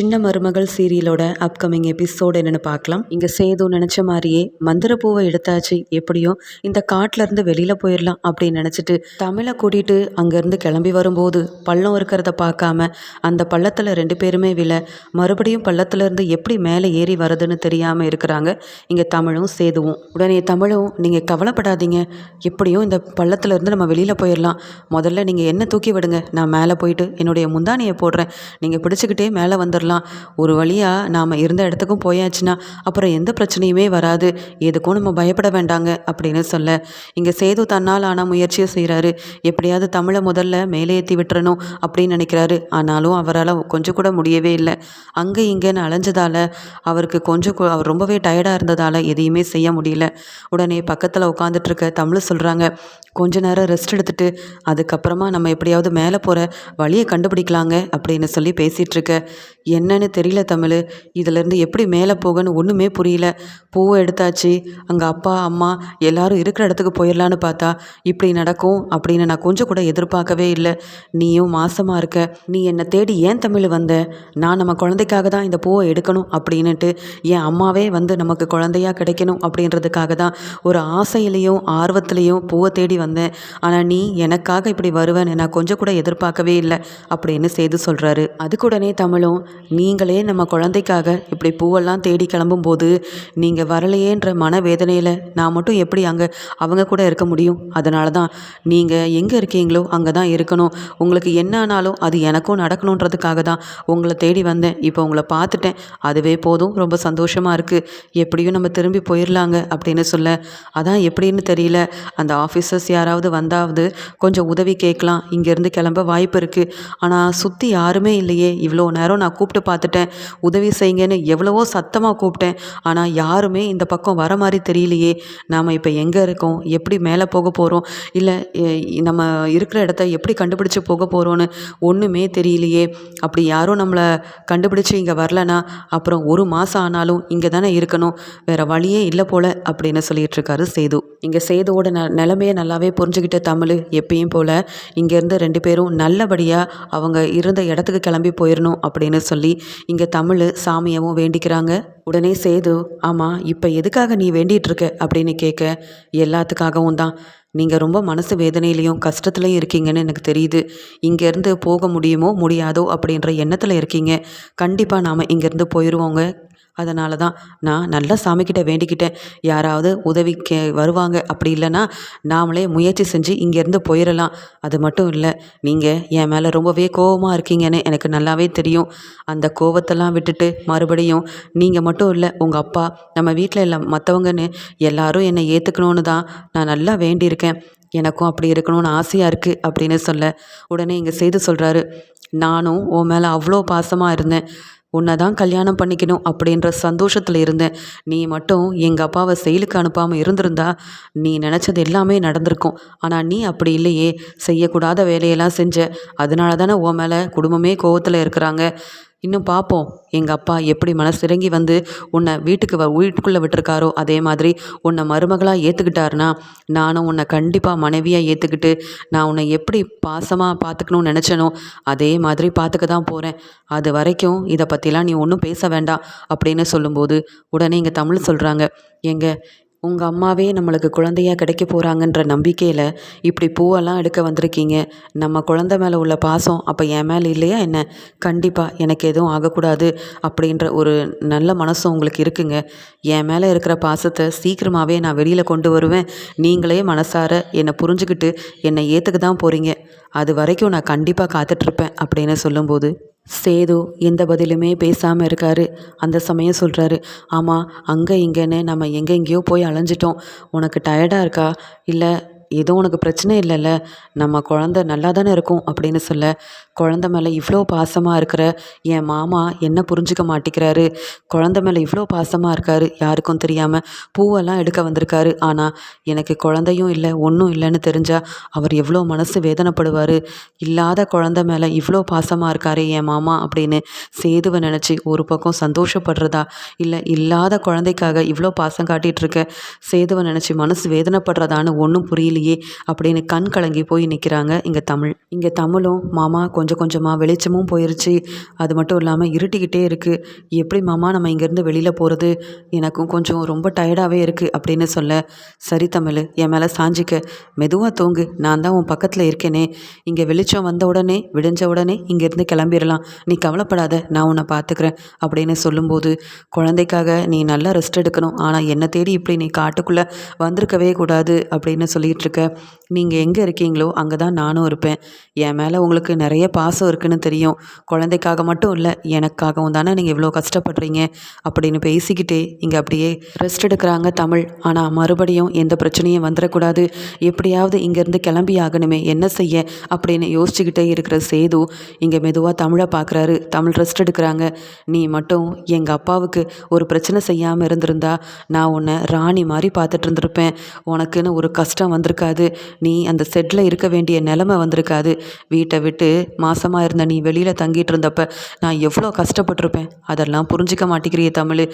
சின்ன மருமகள் சீரியலோட upcoming episode என்னென்னு பார்க்கலாம். இங்கே சேது நினச்ச மாதிரியே மந்திரப்பூவை எடுத்தாச்சு எப்படியும் இந்த காட்டிலேருந்து வெளியில் போயிடலாம் அப்படின்னு நினச்சிட்டு தமிழை கூட்டிகிட்டு அங்கேருந்து கிளம்பி வரும்போது பள்ளம் இருக்கிறத பார்க்காம அந்த பள்ளத்தில் ரெண்டு பேருமே விழ மறுபடியும் பள்ளத்துலேருந்து எப்படி மேலே ஏறி வருதுன்னு தெரியாமல் இருக்கிறாங்க. இங்கே தமிழும் சேதுவும். உடனே தமிழும் நீங்கள் கவலைப்படாதீங்க. எப்படியும் இந்த பள்ளத்துலேருந்து நம்ம வெளியில் போயிடலாம் முதல்ல நீங்கள் என்ன தூக்கி விடுங்க. நான் மேலே போயிட்டு என்னுடைய முந்தானியை போடுறேன். நீங்கள் பிடிச்சிக்கிட்டே மேலே வந்துடலாம் ஒரு வழியாக நாம் இருந்த இடத்துக்கும் போயாச்சுன்னா அப்புறம் எந்த பிரச்சனையுமே வராது. எதுக்கும் நம்ம பயப்பட வேண்டாங்க அப்படின்னு சொல்ல. இங்கே சேது தன்னால் ஆனால் முயற்சியை செய்கிறாரு எப்படியாவது தமிழை முதல்ல மேலே ஏற்றி விட்டுறணும் அப்படின்னு நினைக்கிறாரு. ஆனாலும் அவரால் கொஞ்சம் கூட முடியவே இல்லை. அங்கே இங்கேன்னு அலைஞ்சதால் அவருக்கு கொஞ்சம் அவர் ரொம்பவே டயர்டாக இருந்ததால் எதையுமே செய்ய முடியல. உடனே பக்கத்தில் உட்காந்துட்டு இருக்க தமிழ் சொல்கிறாங்க கொஞ்ச நேரம் ரெஸ்ட் எடுத்துட்டு அதுக்கப்புறமா நம்ம எப்படியாவது மேலே போகிற வழியை கண்டுபிடிக்கலாங்க அப்படின்னு சொல்லி பேசிகிட்டு இருக்க என்னன்னு தெரியல தமிழ். இதிலேருந்து எப்படி மேலே போகன்னு ஒன்றுமே புரியல. பூவை எடுத்தாச்சு. அங்கே அப்பா அம்மா எல்லாரும் இருக்கிற இடத்துக்கு போயிடலான்னு பார்த்தா இப்படி நடக்கும் அப்படின்னு நான் கொஞ்சம் கூட எதிர்பார்க்கவே இல்லை. நீயும் மாசமாக இருக்க. நீ என்னை தேடி ஏன் தமிழ் வந்த? நான் நம்ம குழந்தைக்காக தான் இந்த பூவை எடுக்கணும் அப்படின்னுட்டு என் அம்மாவே வந்து நமக்கு குழந்தையா கிடைக்கணும் அப்படின்றதுக்காக தான் ஒரு ஆசையிலையும் ஆர்வத்திலையும் பூவை தேடி வந்தேன். ஆனால் நீ எனக்காக இப்படி வருவேன்னு நான் கொஞ்சம் கூட எதிர்பார்க்கவே இல்லை அப்படின்னு செய்து சொல்கிறாரு அதுக்குடனே தமிழும் நீங்களே நம்ம குழந்தைக்காக இப்படி பூவெல்லாம் தேடி கிளம்பும்போது நீங்கள் வரலையேன்ற மனவேதனையில் நான் மட்டும் எப்படி அங்கே அவங்க கூட இருக்க முடியும்? அதனால தான் நீங்கள் எங்கே இருக்கீங்களோ அங்கே தான் இருக்கணும். உங்களுக்கு என்ன ஆனாலும் அது எனக்கும் நடக்கணுன்றதுக்காக தான் உங்களை தேடி வந்தேன். இப்போ உங்களை பார்த்துட்டேன். அதுவே போதும். ரொம்ப சந்தோஷமாக இருக்குது எப்படியும் நம்ம திரும்பி போயிடலாங்க அப்படின்னு சொல்ல. அதான் எப்படின்னு தெரியல. அந்த ஆஃபீஸர்ஸ் யாராவது வந்தாவது கொஞ்சம் உதவி கேட்கலாம். இங்கேருந்து கிளம்ப வாய்ப்பு இருக்குது ஆனால் சுற்றி யாருமே இல்லையே. இவ்வளோ நேரம் நான் கூப்பிட்டு கூப்பிட்டு பார்த்துட்டேன். உதவி செய்யுங்கன்னு எவ்வளவோ சத்தமாக கூப்பிட்டேன். ஆனால் யாருமே இந்த பக்கம் வர மாதிரி தெரியலையே. நாம் இப்போ எங்கே இருக்கோம்? எப்படி மேலே போக போகிறோம் இல்லை நம்ம இருக்கிற இடத்த எப்படி கண்டுபிடிச்சு போக போகிறோன்னு ஒன்றுமே தெரியலையே. அப்படி யாரும் நம்மளை கண்டுபிடிச்சு இங்கே வரலனா அப்புறம் ஒரு மாதம் ஆனாலும் இங்கே தானே இருக்கணும். வேறு வழியே இல்லை போல் அப்படின்னு சொல்லிட்டு இருக்காரு சேது. இங்கே சேதுவோட ந நிலமையை நல்லாவே புரிஞ்சுக்கிட்ட தமிழ் எப்பயும் போல் இங்கேருந்து ரெண்டு பேரும் நல்லபடியாக அவங்க இருந்த இடத்துக்கு கிளம்பி போயிடணும் அப்படின்னு சொல்லி இங்கே தமிழ் சாமியவும் வேண்டிக்கிறாங்க. உடனே சேது ஆமாம் இப்போ எதுக்காக நீ வேண்டிகிட்டு இருக்க அப்படின்னு கேட்க எல்லாத்துக்காகவும் தான். நீங்கள் ரொம்ப மனசு வேதனையிலையும் கஷ்டத்துலையும் இருக்கீங்கன்னு எனக்கு தெரியுது. இங்கேருந்து போக முடியுமோ முடியாதோ? அப்படின்ற எண்ணத்தில் இருக்கீங்க. கண்டிப்பாக நாம் இங்கேருந்து போயிடுவோங்க அதனால தான் நான் நல்லா சாமிக்கிட்ட வேண்டிக்கிட்டேன். யாராவது உதவிக்கு வருவாங்க. அப்படி இல்லைன்னா நாமளே முயற்சி செஞ்சு இங்கேருந்து போயிடலாம் அது மட்டும் இல்லை நீங்கள் என் மேலே ரொம்பவே கோவமாக இருக்கீங்கன்னு எனக்கு நல்லாவே தெரியும். அந்த கோபத்தெல்லாம் விட்டுட்டு மறுபடியும் நீங்கள் மட்டும் இல்லை உங்கள் அப்பா நம்ம வீட்டில் இல்லை மற்றவங்கன்னு எல்லாரும் என்னை ஏற்றுக்கணுன்னு தான் நான் நல்லா வேண்டியிருக்கேன். எனக்கும் அப்படி இருக்கணும்னு ஆசையாக இருக்குது அப்படின்னு சொல்ல உடனே இங்கே செய்து சொல்கிறாரு நானும் உன் மேலே அவ்வளோ பாசமாக இருந்தேன். உன்னை தான் கல்யாணம் பண்ணிக்கணும் அப்படின்ற சந்தோஷத்தில் இருந்தேன். நீ மட்டும் எங்கள் அப்பாவை செயலுக்கு அனுப்பாமல் இருந்திருந்தா நீ நினச்சது எல்லாமே நடந்திருக்கும். ஆனால் நீ அப்படி இல்லையே. செய்யக்கூடாத வேலையெல்லாம் செஞ்ச. அதனால தானே உன் மேலே குடும்பமே கோவத்தில் இருக்கிறாங்க. இன்னும் பார்ப்போம் எங்கள் அப்பா எப்படி மனசிறங்கி வந்து உன்னை வீட்டுக்கு வ வீட்டுக்குள்ளே விட்டுருக்காரோ அதே மாதிரி உன்னை மருமகளாக ஏற்றுக்கிட்டாருனா நானும் உன்னை கண்டிப்பாக மனைவியாக ஏற்றுக்கிட்டு நான் உன்னை எப்படி பாசமாக பார்த்துக்கணும்னு நினச்சனோ அதே மாதிரி பார்த்துக்க தான் போகிறேன் அது வரைக்கும் இதை பற்றிலாம் நீ ஒன்றும் பேச வேண்டாம் அப்படின்னு சொல்லும்போது உடனே இங்கே தமிழ் சொல்கிறாங்க எங்கள் உங்கள் அம்மாவே நம்மளுக்கு குழந்தையா கிடைக்க போகிறாங்கன்ற நம்பிக்கையில் இப்படி பூவெல்லாம் எடுக்க வந்திருக்கீங்க. நம்ம குழந்தை மேலே உள்ள பாசம் அப்போ என் மேலே இல்லையா என்ன? கண்டிப்பாக எனக்கு எதுவும் ஆகக்கூடாது அப்படின்ற ஒரு நல்ல மனசும் உங்களுக்கு இருக்குங்க. என் மேலே இருக்கிற பாசத்தை சீக்கிரமாகவே நான் வெளியில் கொண்டு வருவேன். நீங்களே மனசார என்னை புரிஞ்சுக்கிட்டு என்னை ஏற்றுக்க தான் போகிறீங்க அது வரைக்கும் நான் கண்டிப்பாக காத்துட்ருப்பேன் அப்படின்னு சொல்லும்போது சேது எந்த பதிலுமே பேசாமல் இருக்காரு. அந்த சமயம் சொல்கிறாரு ஆமாம் அங்கே இங்கேன்னு நம்ம எங்கெங்கேயோ போய் அலைஞ்சிட்டோம். உனக்கு டயர்டாக இருக்கா? இல்லை எதுவும் உனக்கு பிரச்சனை இல்லைல்ல நம்ம குழந்த நல்லா தானே இருக்கும் அப்படின்னு சொல்ல குழந்த மேலே இவ்வளோ பாசமாக இருக்கிற என் மாமா என்ன புரிஞ்சுக்க மாட்டேங்கிறாரு? குழந்த மேலே இவ்வளோ பாசமாக இருக்காரு யாருக்கும் தெரியாமல் பூவெல்லாம் எடுக்க வந்திருக்காரு. ஆனால் எனக்கு குழந்தையும் இல்லை ஒன்றும் இல்லைன்னு தெரிஞ்சால் அவர் எவ்வளோ மனசு வேதனைப்படுவார்? இல்லாத குழந்த மேலே இவ்வளோ பாசமாக இருக்காரு என் மாமா அப்படின்னு சேதுவை நினச்சி ஒரு பக்கம் சந்தோஷப்படுறதா? இல்லை இல்லாத குழந்தைக்காக இவ்வளோ பாசம் காட்டிகிட்டு இருக்க சேதுவை நினச்சி மனசு வேதனைப்படுறதான்னு ஒன்றும் புரியல தெரியலையே அப்படின்னு கண் கலங்கி போய் நிற்கிறாங்க இங்கே தமிழ். இங்கே தமிழும் மாமா கொஞ்சம் கொஞ்சமாக வெளிச்சமும் போயிருச்சு. அது மட்டும் இல்லாமல் இருட்டிக்கிட்டே இருக்குது எப்படி மாமா நம்ம இங்கேருந்து வெளியில் போகிறது எனக்கும் கொஞ்சம் ரொம்ப டயர்டாகவே இருக்குது அப்படின்னு சொல்ல சரி தமிழ் என் மேலே சாஞ்சிக்க. மெதுவாக தூங்கு. நான் தான் உன் பக்கத்தில் இருக்கேனே. இங்கே வெளிச்சம் வந்த உடனே விடிஞ்ச உடனே இங்கேருந்து கிளம்பிடலாம் நீ கவலைப்படாத நான் உன்னை பார்த்துக்கிறேன் அப்படின்னு சொல்லும்போது குழந்தைக்காக நீ நல்லா ரெஸ்ட் எடுக்கணும். ஆனால் என்னை தேடி இப்படி நீ காட்டுக்குள்ளே வந்திருக்கவே கூடாது அப்படின்னு சொல்லிட்டு இருக்க நீங்கள் எங்கே இருக்கீங்களோ அங்கே தான் நானும் இருப்பேன். என் மேலே உங்களுக்கு நிறைய பாசம் இருக்குன்னு தெரியும். குழந்தைக்காக மட்டும் இல்லை எனக்காகவும் தானே நீங்கள் இவ்வளோ கஷ்டப்படுறீங்க? அப்படின்னு பேசிக்கிட்டே இங்கே அப்படியே ரெஸ்ட் எடுக்கிறாங்க தமிழ். ஆனால் மறுபடியும் எந்த பிரச்சனையும் வந்துடக்கூடாது எப்படியாவது இங்கேருந்து கிளம்பி ஆகணுமே என்ன செய்ய? அப்படின்னு யோசிச்சுக்கிட்டே இருக்கிற சேது இங்கே மெதுவாக தமிழை பார்க்குறாரு. தமிழ் ரெஸ்ட் எடுக்கிறாங்க. நீ மட்டும் எங்கள் அப்பாவுக்கு ஒரு பிரச்சனை செய்யாமல் இருந்திருந்தா நான் உன்னை ராணி மாதிரி பார்த்துட்டு இருந்திருப்பேன். உனக்குன்னு ஒரு கஷ்டம் வந்திருக்காது நீ அந்த செட்டில் இருக்க வேண்டிய நிலமை வந்திருக்காது. வீட்டை விட்டு மாசமாக இருந்த நீ வெளியில் தங்கிட்டு இருந்தப்ப நான் எவ்வளோ கஷ்டப்பட்டிருப்பேன். அதெல்லாம் புரிஞ்சிக்க மாட்டேங்கிறிய தமிழ்.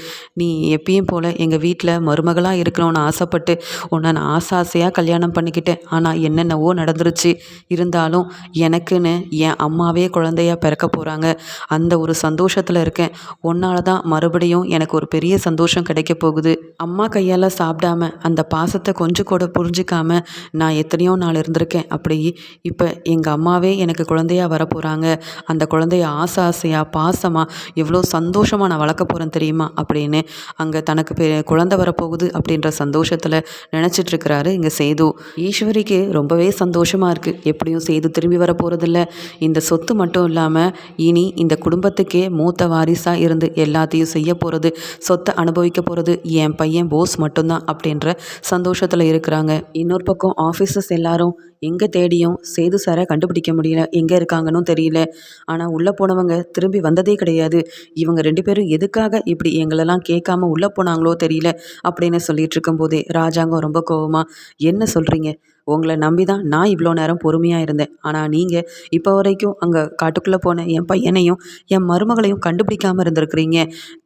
நீ எப்பயும் போல் எங்கள் வீட்டில் மருமகளாக இருக்கணும்னு ஆசைப்பட்டு உன்னை நான் ஆசை ஆசையாக கல்யாணம் பண்ணிக்கிட்டேன். ஆனால் என்னென்னவோ நடந்துருச்சு. இருந்தாலும் எனக்குன்னு என் அம்மாவே குழந்தையாக பிறக்க போகிறாங்க அந்த ஒரு சந்தோஷத்தில் இருக்கேன். உன்னால தான் மறுபடியும் எனக்கு ஒரு பெரிய சந்தோஷம் கிடைக்க போகுது. அம்மா கையால் சாப்பிடாம அந்த பாசத்தை கொஞ்சம் கூட புரிஞ்சிக்காம நான் எத்தனையோ நாள் இருந்திருக்கேன். அப்படி இப்போ எங்கள் அம்மாவே எனக்கு குழந்தையாக வரப்போகிறாங்க அந்த குழந்தைய ஆசை ஆசையாக பாசமாக எவ்வளோ சந்தோஷமாக நான் வளர்க்க போகிறேன் தெரியுமா? அப்படின்னு அங்கே தனக்கு பெ குழந்தை வரப்போகுது அப்படின்ற சந்தோஷத்தில் நினச்சிட்ருக்கிறாரு இங்கே சேது. ஈஸ்வரிக்கு ரொம்பவே சந்தோஷமாக இருக்குது எப்படியும் சேது திரும்பி வர போகிறதில்ல இந்த சொத்து மட்டும் இல்லாமல் இனி இந்த குடும்பத்துக்கே மூத்த வாரிசாக இருந்து எல்லாத்தையும் செய்ய போகிறது சொத்தை அனுபவிக்க போகிறது என் பையன் போஸ் மட்டும்தான் அப்படின்ற சந்தோஷத்தில் இருக்கிறாங்க. இன்னொரு பக்கம் ஆஃபீஸர்ஸ் எல்லாரும் எங்கே தேடியும் சேது சாரை கண்டுபிடிக்க முடியல. எங்கே இருக்காங்கன்னு தெரியல. ஆனால் உள்ளே போனவங்க திரும்பி வந்ததே கிடையாது. இவங்க ரெண்டு பேரும் எதுக்காக இப்படி எங்களெல்லாம் கேட்காம உள்ளே போனாங்களோ தெரியல அப்படின்னு சொல்லிட்டு இருக்கும்போதே ராஜாங்கம் ரொம்ப கோவமாக என்ன சொல்கிறீங்க உங்களை நம்பி தான் நான் இவ்வளோ நேரம் பொறுமையாக இருந்தேன். ஆனால் நீங்கள் இப்போ வரைக்கும் அங்கே காட்டுக்குள்ளே போன என் பையனையும் என் மருமகளையும் கண்டுபிடிக்காமல் இருந்திருக்கிறீங்க.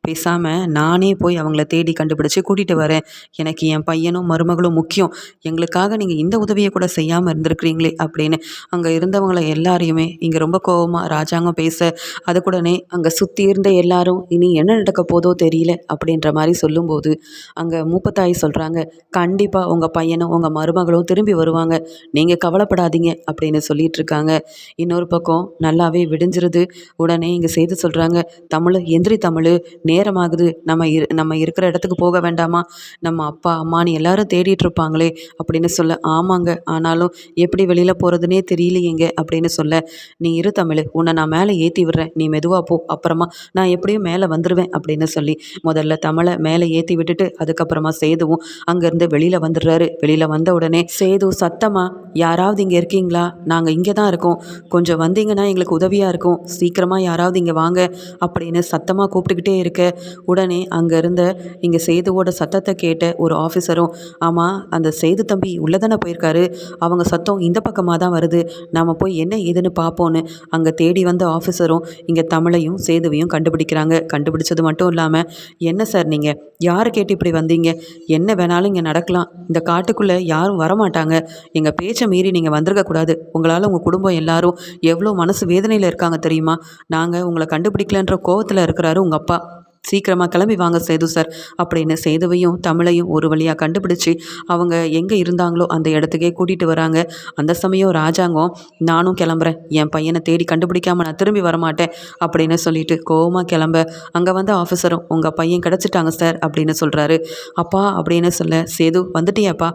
பேசாமல் நானே போய் அவங்கள தேடி கண்டுபிடிச்சி கூட்டிகிட்டு வரேன். எனக்கு என் பையனும் மருமகளும் முக்கியம். எங்களுக்காக நீங்கள் இந்த உதவியை கூட செய்யாமல் இருந்திருக்கிறீங்களே அப்படின்னு அங்கே இருந்தவங்களை எல்லாரையுமே இங்கே ரொம்ப கோபமாக ராஜாங்கம் பேச அது கூடனே அங்கே சுற்றி இருந்த எல்லாரும் இனி என்ன நடக்க போதோ தெரியல அப்படின்ற மாதிரி சொல்லும்போது அங்கே மூப்பத்தாய் சொல்கிறாங்க கண்டிப்பாக உங்கள் பையனும் உங்கள் மருமகளும் திரும்பி வரும் வருவாங்க. நீங்கள் கவலைப்படாதீங்க அப்படின்னு சொல்லிட்டு இருக்காங்க இன்னொரு பக்கம் நல்லாவே விடிஞ்சிருது. உடனே இங்கே செய்து சொல்கிறாங்க தமிழ் எந்திரி தமிழ் நேரமாகுது. நம்ம இரு நம்ம இருக்கிற இடத்துக்கு போக வேண்டாமா? நம்ம அப்பா அம்மானு எல்லாரும் தேடிட்டு இருப்பாங்களே அப்படின்னு சொல்ல ஆமாங்க. ஆனாலும் எப்படி வெளியில் போகிறதுனே தெரியலையேங்க அப்படின்னு சொல்ல நீ இரு தமிழ் உன்னை நான் மேலே ஏற்றி விடுறேன். நீ மெதுவாக போ. அப்புறமா நான் எப்படியும் மேலே வந்துடுவேன் அப்படின்னு சொல்லி முதல்ல தமிழை மேலே ஏற்றி விட்டுட்டு அதுக்கப்புறமா சேதுவும் அங்கேருந்து வெளியில் வந்துடுறாரு. வெளியில் வந்த உடனே சேது சத்தமாக யாராவது இங்கே இருக்கீங்களா? நாங்கள் இங்கே தான் இருக்கோம். கொஞ்சம் வந்தீங்கன்னா எங்களுக்கு உதவியாக இருக்கும். சீக்கிரமாக யாராவது இங்கே வாங்க அப்படின்னு சத்தமாக கூப்பிட்டுக்கிட்டே இருக்க. உடனே அங்கே இருந்த இங்கே சேதுவோட சத்தத்தை கேட்ட ஒரு ஆஃபீஸரும் ஆமாம் அந்த சேது தம்பி உள்ளே தானே போயிருக்காரு. அவங்க சத்தம் இந்த பக்கமாக தான் வருது. நாம் போய் என்ன ஏதுன்னு பார்ப்போன்னு அங்கே தேடி வந்த ஆஃபீஸரும் இங்கே தமிழையும் சேதுவையும் கண்டுபிடிக்கிறாங்க. கண்டுபிடிச்சது மட்டும் இல்லாமல் என்ன சார் நீங்கள் யாரை கேட்டு இப்படி வந்தீங்க? என்ன வேணாலும் இங்கே நடக்கலாம். இந்த காட்டுக்குள்ளே யாரும் வரமாட்டாங்க. எங்கள் பேச்சை மீறி நீங்கள் வந்திருக்கக்கூடாது உங்களால் உங்கள் குடும்பம் எல்லாரும் எவ்வளோ மனசு வேதனையில் இருக்காங்க தெரியுமா? நாங்கள் உங்களை கண்டுபிடிக்கலன்ற கோவத்தில் இருக்கிறாரு உங்கள் அப்பா. சீக்கிரமாக கிளம்பி வாங்க சேது சார் அப்படின்னு சேதுவையும் தமிழையும் ஒரு வழியாக கண்டுபிடிச்சி அவங்க எங்கே இருந்தாங்களோ அந்த இடத்துக்கே கூட்டிகிட்டு வராங்க. அந்த சமயம் ராஜாங்கம் நானும் கிளம்புறேன். என் பையனை தேடி கண்டுபிடிக்காம நான் திரும்பி வரமாட்டேன் அப்படின்னு சொல்லிட்டு கோவமாக கிளம்ப அங்கே வந்த ஆஃபீஸரும் உங்கள் பையன் கிடச்சிட்டாங்க சார் அப்படின்னு சொல்கிறாரு அப்பா அப்படின்னு சொல்ல சேது வந்துட்டியாப்பா?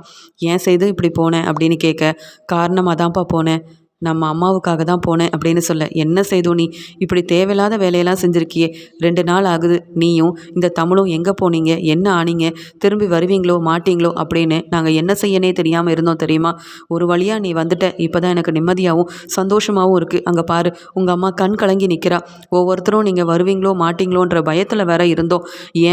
ஏன் சேது இப்படி போனேன் அப்படின்னு கேட்க காரணமாக தான்ப்பா போனேன். நம்ம அம்மாவுக்காக தான் போனேன் அப்படின்னு சொல்ல என்ன செய்தோ நீ? இப்படி தேவையில்லாத வேலையெல்லாம் செஞ்சுருக்கியே. ரெண்டு நாள் ஆகுது. நீயும் இந்த தமிழும் எங்கே போனீங்க? என்ன ஆனீங்க? திரும்பி வருவீங்களோ மாட்டீங்களோ? அப்படின்னு நாங்கள் என்ன செய்யனே தெரியாமல் இருந்தோம் தெரியுமா? ஒரு வழியாக நீ வந்துட்ட. இப்போ தான் எனக்கு நிம்மதியாகவும் சந்தோஷமாகவும் இருக்குது அங்கே பாரு உங்கள் அம்மா கண் கலங்கி நிற்கிறா ஒவ்வொருத்தரும் நீங்கள் வருவீங்களோ மாட்டீங்களோன்ற பயத்தில் வேற இருந்தோம்.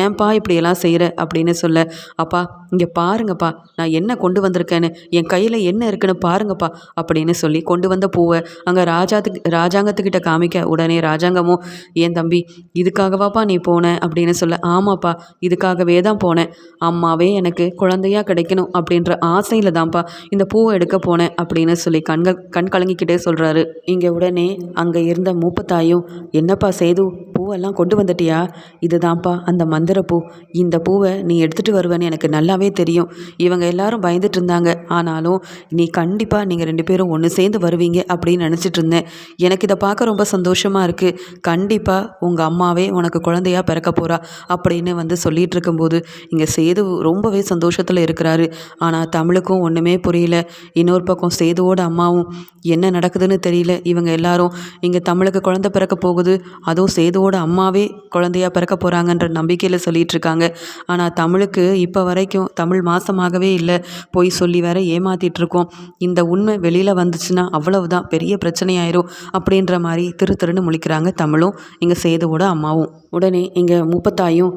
ஏன்பா இப்படியெல்லாம் செய்கிற அப்படின்னு சொல்ல அப்பா இங்கே பாருங்கப்பா. நான் என்ன கொண்டு வந்திருக்கேன்னு? என் கையில் என்ன இருக்குன்னு பாருங்கப்பா. அப்படின்னு சொல்லி கொண்டு வந்து வந்த பூவை அங்கே ராஜாத்துக்கு ராஜாங்கத்துக்கிட்ட காமிக்க உடனே ராஜாங்கமும் ஏன் தம்பி இதுக்காகவாப்பா நீ போன? அப்படின்னு சொல்ல ஆமாப்பா இதுக்காகவே தான் போனேன். அம்மாவே எனக்கு குழந்தையா கிடைக்கணும் அப்படின்ற ஆசையில் தான்ப்பா இந்த பூவை எடுக்க போனேன் அப்படின்னு சொல்லி கண்கள் கண் கலங்கிக்கிட்டே சொல்கிறாரு இங்கே உடனே அங்கே இருந்த மூப்பத்தாயும் என்னப்பா சேது பூவெல்லாம் கொண்டு வந்துட்டியா? இதுதான்ப்பா அந்த மந்திர பூ. இந்த பூவை நீ எடுத்துகிட்டு வருவேன்னு எனக்கு நல்லாவே தெரியும். இவங்க எல்லாரும் பயந்துட்டு இருந்தாங்க. ஆனாலும் நீ கண்டிப்பாக நீங்கள் ரெண்டு பேரும் ஒன்று சேர்ந்து வருவீங்க. அப்படின்னு நினச்சிட்டு இருந்தேன். எனக்கு இதை பார்க்க ரொம்ப சந்தோஷமாக இருக்குது கண்டிப்பாக உங்கள் அம்மாவே உனக்கு குழந்தையா பிறக்க போகிறா அப்படின்னு வந்து சொல்லிகிட்டு இருக்கும்போது இங்கே சேது ரொம்பவே சந்தோஷத்தில் இருக்கிறாரு. ஆனால் தமிழுக்கும் ஒன்றுமே புரியல. இன்னொரு பக்கம் சேதுவோட அம்மாவும் என்ன நடக்குதுன்னு தெரியல. இவங்க எல்லாரும் இங்கே தமிழுக்கு குழந்தை பிறக்க போகுது. அதுவும் சேதுவோட அம்மாவே குழந்தையா பிறக்க போகிறாங்கன்ற நம்பிக்கையில் சொல்லிகிட்டு இருக்காங்க. ஆனால் தமிழுக்கு இப்போ வரைக்கும் தமிழ் மாதமாகவே இல்லை. போய் சொல்லி வேற ஏமாத்திட்டு இருக்கோம். இந்த உண்மை வெளியில் வந்துச்சுன்னா அவ்வளோ அவ்வளவுதான் பெரிய பிரச்சனையாயிரும் அப்படின்ற மாதிரி திரு திருன்னு முழிக்கிறாங்க தமிழும் இங்கே சேதுவோட அம்மாவும். உடனே இங்கே முப்பத்தாயும்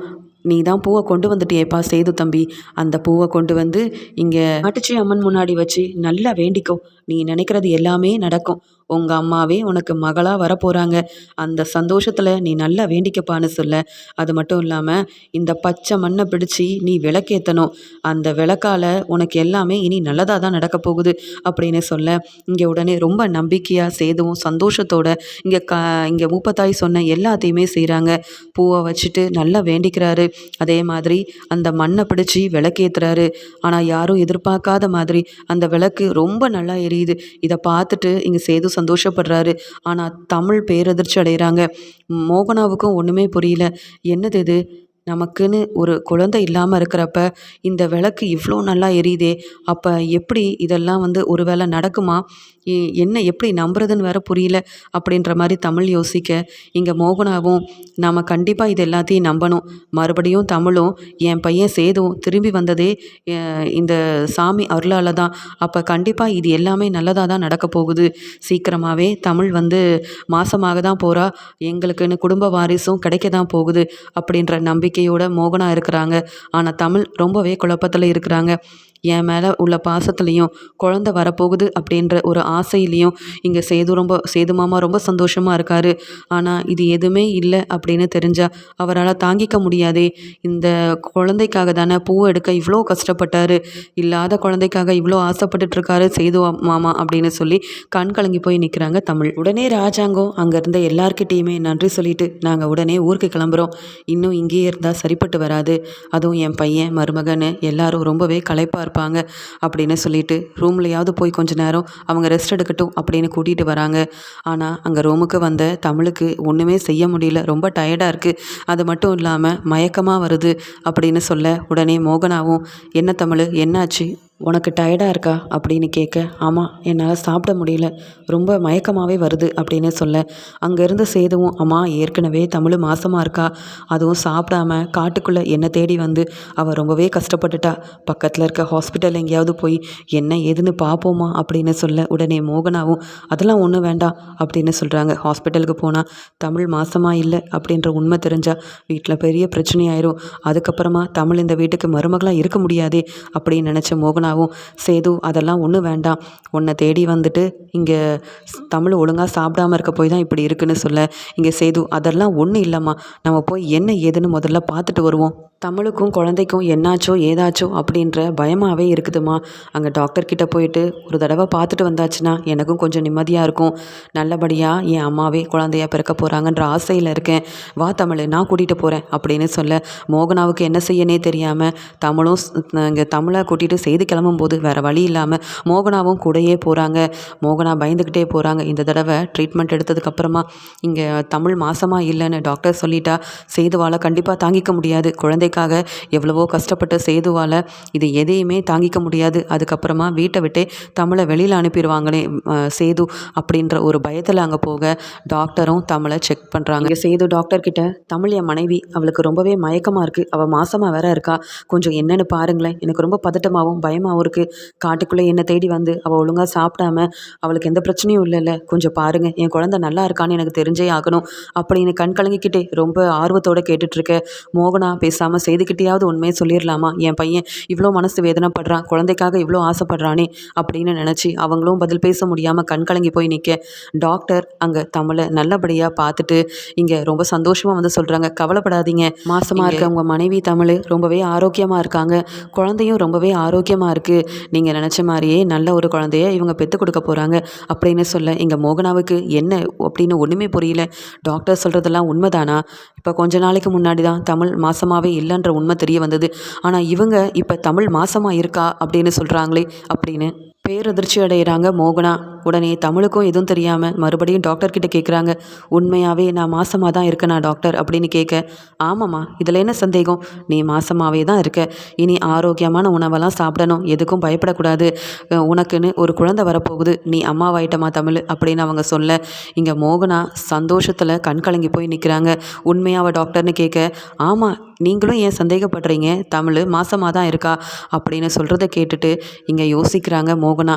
நீ தான் பூவை கொண்டு வந்துட்டியேப்பா சேது தம்பி. அந்த பூவை கொண்டு வந்து இங்கே நாட்டுச்சி அம்மன் முன்னாடி வச்சு நல்லா வேண்டிக்கோ. நீ நினைக்கிறது எல்லாமே நடக்கும். உங்கள் அம்மாவே உனக்கு மகளாக வரப்போகிறாங்க அந்த சந்தோஷத்தில் நீ நல்லா வேண்டிக்கப்பான்னு சொல்ல. அது மட்டும் இல்லாமல் இந்த பச்சை மண்ணை பிடிச்சி நீ விளக்கேற்றணும் அந்த விளக்கால் உனக்கு எல்லாமே இனி நல்லதாக தான் நடக்க போகுது அப்படின்னு சொல்ல. இங்கே உடனே ரொம்ப நம்பிக்கையாக சேதுவும் சந்தோஷத்தோட இங்கே க இங்கே மூப்பத்தாய் சொன்ன எல்லாத்தையுமே செய்கிறாங்க பூவை வச்சுட்டு நல்லா வேண்டிக்கிறாரு. அதே மாதிரி அந்த மண்ணை பிடிச்சி விளக்கேற்றுறாரு ஆனால் யாரும் எதிர்பார்க்காத மாதிரி அந்த விளக்கு ரொம்ப நல்லா எரியுது. இதை பார்த்துட்டு இங்கே சேது சந்தோஷப்படுறாரு. ஆனால் தமிழ் பேரதிர்ச்சி அடைகிறாங்க மோகனாவுக்கும் ஒன்றுமே புரியல. என்னது இது? நமக்குன்னு ஒரு குழந்தை இல்லாமல் இருக்கிறப்ப இந்த விளக்கு இவ்வளோ நல்லா எரியுதே அப்போ எப்படி இதெல்லாம் வந்து ஒரு வேளை நடக்குமா? என்ன எப்படி நம்புறதுன்னு வேற புரியல அப்படின்ற மாதிரி தமிழ் யோசிக்க இங்கே மோகனாவும் நாம் கண்டிப்பாக இது எல்லாத்தையும் நம்பணும். மறுபடியும் தமிழும் என் பையன் சேதும் திரும்பி வந்ததே இந்த சாமி அருளால் தான். அப்போ கண்டிப்பாக இது எல்லாமே நல்லதாக தான் நடக்க போகுது. சீக்கிரமாகவே தமிழ் வந்து மாசமாக தான் போகிறா எங்களுக்குன்னு குடும்ப வாரிசும் கிடைக்க தான் போகுது அப்படின்ற நம்பிக்கையோட மோகனா இருக்கிறாங்க. ஆனால் தமிழ் ரொம்பவே குழப்பத்தில் இருக்கிறாங்க. என் மேலே உள்ள பாசத்துலேயும் குழந்த வரப்போகுது அப்படின்ற ஒரு ஆசையிலையும் இங்கே சேது ரொம்ப சேது மாமா ரொம்ப சந்தோஷமாக இருக்காரு. ஆனால் இது எதுவுமே இல்லை அப்படின்னு தெரிஞ்சால் அவரால் தாங்கிக்க முடியாதே. இந்த குழந்தைக்காக தானே பூ எடுக்க இவ்வளோ கஷ்டப்பட்டார். இல்லாத குழந்தைக்காக இவ்வளோ ஆசைப்பட்டுட்ருக்காரு சேது மாமா அப்படின்னு சொல்லி கண் கலங்கி போய் நிற்கிறாங்க தமிழ். உடனே ராஜாங்கம் அங்கே இருந்த எல்லார்கிட்டேயுமே நன்றி சொல்லிட்டு நாங்கள் உடனே ஊருக்கு கிளம்புறோம். இன்னும் இங்கேயே இருந்தால் சரிப்பட்டு வராது. அதுவும் என் பையன் மருமகன்னு எல்லாரும் ரொம்பவே களைப்பாக இருப்பாங்க. அப்படின்னு சொல்லிட்டு ரூம்லையாவது போய் கொஞ்ச நேரம் அவங்க ரெஸ்ட் எடுக்கட்டும் அப்படின்னு கூட்டிகிட்டு வராங்க. ஆனால் அங்கே ரூமுக்கு வந்த தமிழுக்கு ஒன்றுமே செய்ய முடியல. ரொம்ப டயர்டாக இருக்குது அது மட்டும் இல்லாமல் மயக்கமாக வருது அப்படின்னு சொல்ல உடனே மோகனாவும் என்ன தமிழ்? என்னாச்சு? உனக்கு டயர்டாக இருக்கா? அப்படின்னு கேட்க ஆமாம் என்னால் சாப்பிட முடியல. ரொம்ப மயக்கமாகவே வருது அப்படின்னு சொல்ல அங்கேருந்து சேதுவும் அம்மா ஏற்கனவே தமிழ் மாசமாக இருக்கா? அதுவும் சாப்பிடாம காட்டுக்குள்ளே என்னை தேடி வந்து அவள் ரொம்பவே கஷ்டப்பட்டுட்டா. பக்கத்தில் இருக்க ஹாஸ்பிட்டல் எங்கேயாவது போய் என்ன ஏதுன்னு பார்ப்போமா? அப்படின்னு சொல்ல உடனே மோகனாவும் அதெல்லாம் ஒன்றும் வேண்டாம் அப்படின்னு சொல்கிறாங்க ஹாஸ்பிட்டலுக்கு போனால் தமிழ் மாசமாக இல்லை அப்படின்ற உண்மை தெரிஞ்சால் வீட்டில் பெரிய பிரச்சனையாயிரும். அதுக்கப்புறமா தமிழ் இந்த வீட்டுக்கு மருமகளாக இருக்க முடியாதே அப்படின்னு நினச்ச ஆகும். சேது அதெல்லாம் ஒன்றும் வேண்டாம். உன்னை தேடி வந்துட்டு இங்கே தமிழ் ஒழுங்காக சாப்பிடாம இருக்க போய் தான் இப்படி இருக்குன்னு சொல்ல. இங்கே சேது அதெல்லாம் ஒன்றும் இல்லைம்மா. நம்ம போய் என்ன ஏதுன்னு முதல்ல பார்த்துட்டு வருவோம். தமிழுக்கும் குழந்தைக்கும் என்னாச்சோ ஏதாச்சோ அப்படின்ற பயமாகவே இருக்குதுமா அங்கே டாக்டர்கிட்ட போயிட்டு ஒரு தடவை பார்த்துட்டு வந்தாச்சுன்னா எனக்கும் கொஞ்சம் நிம்மதியாக இருக்கும். நல்லபடியாக என் அம்மாவே குழந்தையா பிறக்க போகிறாங்கன்ற ஆசையில் இருக்கேன். வா தமிழ் நான் கூட்டிகிட்டு போகிறேன் அப்படின்னு சொல்ல. மோகனாவுக்கு என்ன செய்யனே தெரியாமல் தமிழும் இங்கே தமிழை கூட்டிகிட்டு செய்து கிளம்பும்போது வேறு வழி இல்லாமல் மோகனாவும் கூடயே போகிறாங்க மோகனா பயந்துக்கிட்டே போகிறாங்க இந்த தடவை ட்ரீட்மெண்ட் எடுத்ததுக்கப்புறமா இங்கே தமிழ் மாசமாக இல்லைன்னு டாக்டர் சொல்லிட்டா சேதுவால் கண்டிப்பாக தாங்கிக்க முடியாது. குழந்தைக்காக எவ்வளவோ கஷ்டப்பட்ட சேதுவால் இது எதையுமே தாங்கிக்க முடியாது. அதுக்கப்புறமா வீட்டை விட்டே தமிழை வெளியில் அனுப்பிடுவாங்களே சேது அப்படின்ற ஒரு பயத்தில் அங்கே போக டாக்டரும் தமிழை செக் பண்ணுறாங்க சேது டாக்டர்கிட்ட தமிழ் என் மனைவி அவளுக்கு ரொம்பவே மயக்கமாக இருக்குது அவள் மாசமாக வேற இருக்கா? கொஞ்சம் என்னென்னு பாருங்களேன். எனக்கு ரொம்ப பதட்டமாகவும் பயமாக பயமாகவும் இருக்குது காட்டுக்குள்ளே என்னை தேடி வந்து அவள் ஒழுங்காக சாப்பிடாம அவளுக்கு எந்த பிரச்சனையும் இல்லைல்ல. கொஞ்சம் பாருங்கள் என் குழந்தை நல்லா இருக்கான்னு எனக்கு தெரிஞ்சே ஆகணும். அப்படின்னு கண் கலங்கிக்கிட்டே ரொம்ப ஆர்வத்தோடு கேட்டுட்ருக்க. மோகனா பேசாமல் செய்துக்கிட்டேயாவது உண்மையை சொல்லிடலாமா என் பையன் இவ்வளோ மனசு வேதனைப்படுறான் குழந்தைக்காக இவ்வளோ ஆசைப்படுறானே அப்படின்னு நினச்சி அவங்களும் பதில் பேச முடியாமல் கண் கலங்கி போய் நிற்க டாக்டர் அங்கே தமிழை நல்லபடியாக பார்த்துட்டு இங்கே ரொம்ப சந்தோஷமாக வந்து சொல்கிறாங்க கவலைப்படாதீங்க. மாசமாக இருக்க உங்கள் மனைவி தமிழ் ரொம்பவே ஆரோக்கியமாக இருக்காங்க. குழந்தையும் ரொம்பவே ஆரோக்கியமாக இருக்குது நீங்கள் நினச்ச மாதிரியே நல்ல ஒரு குழந்தைய இவங்க பெற்றுக் கொடுக்க போகிறாங்க அப்படின்னு சொல்ல எங்கள் மோகனாவுக்கு என்ன அப்படின்னு ஒன்றுமே புரியல. டாக்டர் சொல்கிறதெல்லாம் உண்மைதானா? இப்போ கொஞ்ச நாளைக்கு முன்னாடி தான் தமிழ் மாசமாகவே இல்லைன்ற உண்மை தெரிய வந்தது. ஆனால் இவங்க இப்போ தமிழ் மாசமாக இருக்கா அப்படின்னு சொல்கிறாங்களே அப்படின்னு பேரதிர்ச்சி அடைகிறாங்க மோகனா. உடனே தமிழுக்கும் எதுவும் தெரியாமல் மறுபடியும் டாக்டர் கிட்ட கேட்குறாங்க உண்மையாகவே நான் மாசமாக தான் இருக்கேனா டாக்டர் அப்படின்னு கேட்க ஆமாம்மா இதில் என்ன சந்தேகம்? நீ மாசமாகவே தான் இருக்க. இனி ஆரோக்கியமான உணவெல்லாம் சாப்பிடணும். எதுக்கும் பயப்படக்கூடாது. உனக்குன்னு ஒரு குழந்தை வரப்போகுது. நீ அம்மாவாயிட்டமா தமிழ்? அப்படின்னு அவங்க சொல்ல. இங்கே மோகனா சந்தோஷத்தில் கண் கலங்கி போய் நிற்கிறாங்க உண்மையாக டாக்டர்னு கேட்க ஆமாம் நீங்களும் ஏன் சந்தேகப்படுறீங்க? தமிழ் மாசமாக தான் இருக்கா? அப்படின்னு சொல்கிறத கேட்டுட்டு இங்கே யோசிக்கிறாங்க மோகனா.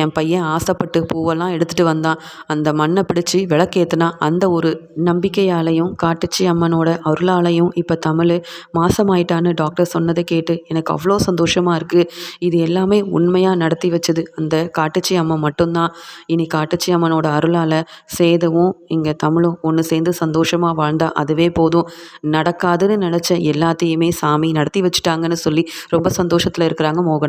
என் பையன் ஆசைப்பட்டு பூவெல்லாம் எடுத்துகிட்டு வந்தான். அந்த மண்ணை பிடிச்சி விளக்கேத்துனா அந்த ஒரு நம்பிக்கையாலையும் காட்டுச்சி அம்மனோட அருளாலையும் இப்போ தமிழ் மாசமாயிட்டான்னு டாக்டர் சொன்னதை கேட்டு எனக்கு அவ்வளோ சந்தோஷமாக இருக்குது இது எல்லாமே உண்மையாக நடத்தி வச்சது அந்த காட்டுச்சி அம்மன் மட்டும்தான். இனி காட்டுச்சி அம்மனோட அருளால் சேதவும் இங்கே தமிழும் ஒன்று சேர்ந்து சந்தோஷமாக வாழ்ந்தால் அதுவே போதும். நடக்காதுன்னு நினச்ச எல்லாத்தையுமே சாமி நடத்தி வச்சுட்டாங்கன்னு சொல்லி ரொம்ப சந்தோஷத்தில் இருக்கிறாங்க மோகனா.